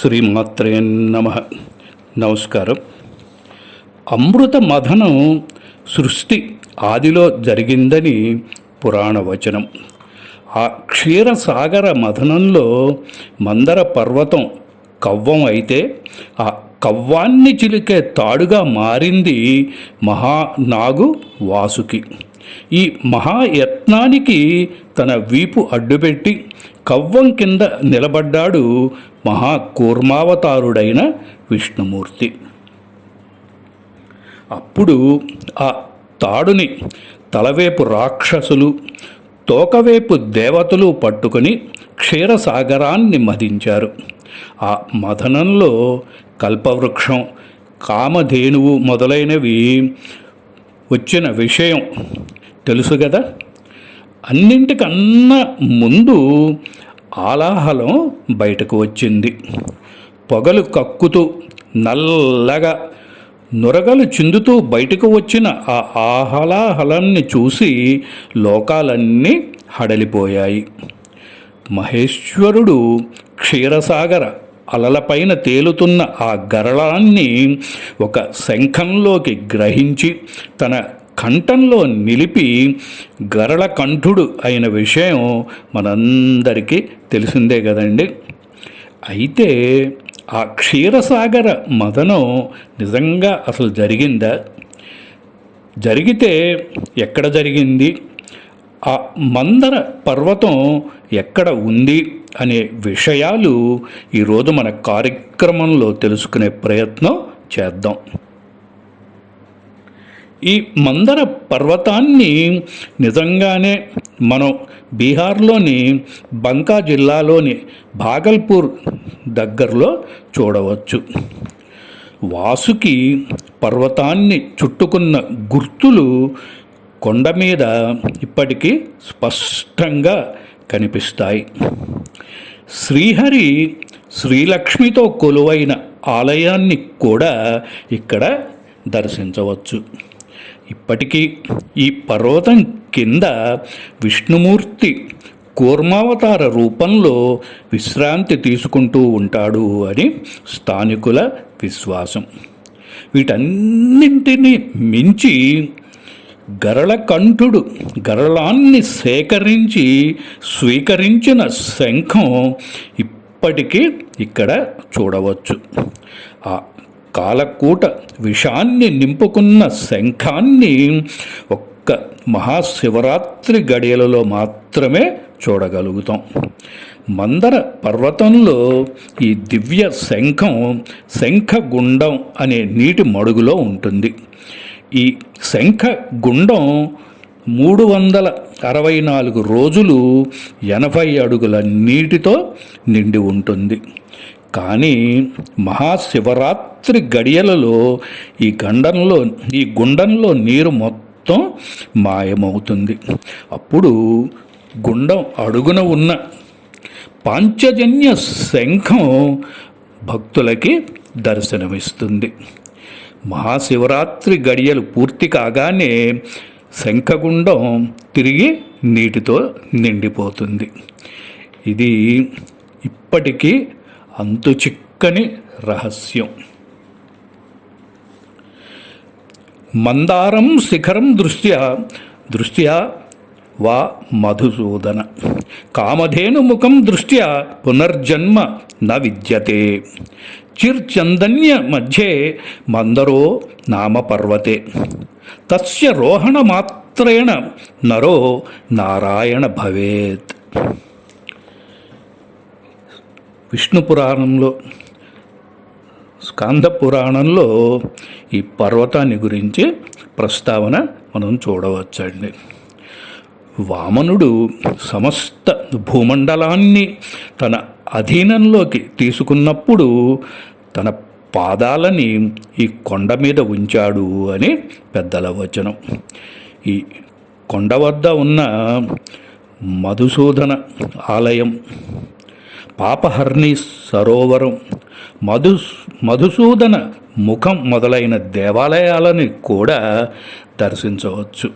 శ్రీమాత్రే నమ. నమస్కారం. అమృత మథనం సృష్టి ఆదిలో జరిగిందని పురాణ వచనం ఆ క్షీరసాగర మథనంలో మందర పర్వతం కవ్వం అయితే ఆ కవ్వాన్ని చిలికే తాడుగా మారింది మహానాగు వాసుకి. ఈ మహాయత్నానికి తన వీపు అడ్డుపెట్టి కవ్వం కింద నిలబడ్డాడు మహాకూర్మావతారుడైన విష్ణుమూర్తి. అప్పుడు ఆ తాడుని తలవేపు రాక్షసులు తోకవేపు దేవతలు పట్టుకొని క్షీరసాగరాన్ని మదించారు. ఆ మదనంలో కల్పవృక్షం కామధేనువు మొదలైనవి వచ్చిన విషయం తెలుసు కదా అన్నింటికన్నా ముందు ఆలాహలం బయటకు వచ్చింది. పొగలు కక్కుతూ నల్లగా నురగలు చిందుతూ బయటకు వచ్చిన ఆ ఆహలాహలాన్ని చూసి లోకాలన్నీ హడలిపోయాయి. మహేశ్వరుడు క్షీరసాగర అలలపైన తేలుతున్న ఆ గరళాన్ని ఒక శంఖంలోకి గ్రహించి తన కంఠంలో నిలిపి గరళ కంఠుడు అయిన విషయం మనందరికీ తెలిసిందే కదండి. అయితే ఆ క్షీరసాగర మదనం నిజంగా అసలు జరిగిందా? జరిగితే ఎక్కడ జరిగింది? ఆ మందర పర్వతం ఎక్కడ ఉంది అనే విషయాలు ఈరోజు మన కార్యక్రమంలో తెలుసుకునే ప్రయత్నం చేద్దాం. ఈ మందర పర్వతాన్ని నిజంగానే మనం బీహార్లోని బంకా జిల్లాలోని భాగల్పూర్ దగ్గరలో చూడవచ్చు. వాసుకి పర్వతాన్ని చుట్టుకున్న గుర్తులు కొండ మీద ఇప్పటికీ స్పష్టంగా కనిపిస్తాయి. శ్రీహరి శ్రీలక్ష్మితో కొలువైన ఆలయాన్ని కూడా ఇక్కడ దర్శించవచ్చు. ఇప్పటికీ ఈ పర్వతం కింద విష్ణుమూర్తి కూర్మావతార రూపంలో విశ్రాంతి తీసుకుంటూ ఉంటాడు అని స్థానికుల విశ్వాసం. వీటన్నింటినీ మించి గరళకంఠుడు గరళాన్ని సేకరించి స్వీకరించిన శంఖం ఇప్పటికీ ఇక్కడ చూడవచ్చు. ఆ కాలకూట విషాన్ని నింపుకున్న శంఖాన్ని ఒక్క మహాశివరాత్రి గడియలలో మాత్రమే చూడగలుగుతాం. మందర పర్వతంలో ఈ దివ్య శంఖం శంఖగుండం అనే నీటి మడుగులో ఉంటుంది. ఈ శంఖ గుండం మూడు వందల అరవై నాలుగు రోజులు ఎనభై అడుగుల నీటితో నిండి ఉంటుంది. కానీ మహాశివరాత్రి గడియలలో ఈ గండంలో ఈ గుండంలో నీరు మొత్తం మాయమవుతుంది. అప్పుడు గుండం అడుగున ఉన్న పాంచజన్య శంఖం భక్తులకి దర్శనమిస్తుంది. మహాశివరాత్రి గడియలు పూర్తి కాగానే శంఖగుండం తిరిగి నీటితో నిండిపోతుంది. ఇది ఇప్పటికీ చిక్కని రహస్యం. మందారం శిఖరం దృష్ట్యా దృష్ట్యా వా మధుసూదన. కామధేను ముఖం దృష్ట్యా పునర్జన్మ న విద్యతే. చిర్చందన్య మధ్యే మందరో నామ పర్వతే తస్య రోహణ మాత్రేణ నరో నారాయణ భవేత్. విష్ణు పురాణంలో స్కంద పురాణంలో ఈ పర్వతాన్ని గురించి ప్రస్తావన మనం చూడవచ్చండి. వామనుడు సమస్త భూమండలాన్ని తన అధీనంలోకి తీసుకున్నప్పుడు తన పాదాలని ఈ కొండ మీద ఉంచాడు అని పెద్దల వచనం. ఈ కొండ వద్ద ఉన్న మధుసూదన ఆలయం పాపహర్ణి సరోవరం మధు మధుసూదన ముఖం మొదలైన దేవాలయాలని కూడా దర్శించవచ్చు.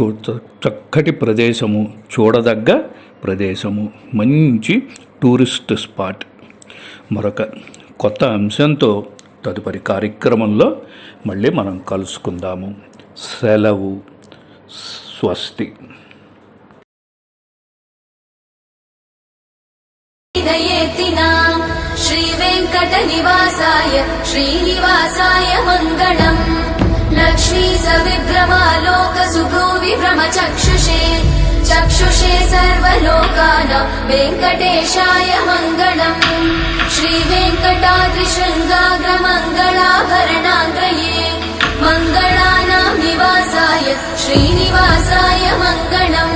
చూ చక్కటి ప్రదేశము చూడదగ్గ ప్రదేశము మంచి టూరిస్ట్ స్పాట్. మరొక కొత్త అంశంతో తదుపరి కార్యక్రమంలో మళ్ళీ మనం కలుసుకుందాము. సెలవు. స్వస్తి. दयेतिना श्रीवेङ्कटनिवासाय श्रीनिवासाय मङ्गलम्। लक्ष्मी सविभ्रमालोकसुभ्रूविभ्रमचक्षुषे चक्षुषे सर्वलोकानां वेङ्कटेशाय मङ्गलम्। श्रीवेङ्कटाद्रिशृङ्गाग्रमङ्गलाभरणाङ्गये मङ्गलानां निवासाय श्रीनिवासाय मङ्गलम्